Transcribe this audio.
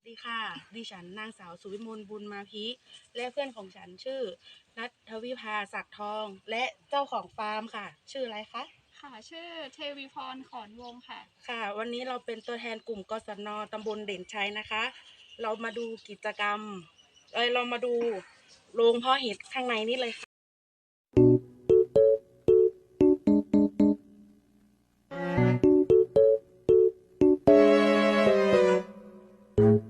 สวัสดีค่ะ ดิฉันนางสาวสุวิมลบุญมาพิ และเพื่อนของฉันชื่อ นัทวิภาศักดิ์ทอง และเจ้าของฟาร์มค่ะ ชื่ออะไรคะ ค่ะชื่อเทวีพรขอนวงค่ะ ค่ะ วันนี้เราเป็นตัวแทนกลุ่มกศนตำบลเด่นชัยนะคะ เรามาดูกิจกรรมเอ้ยเรามาดูโรงเพาะเห็ดข้างในนี่เลยค่ะค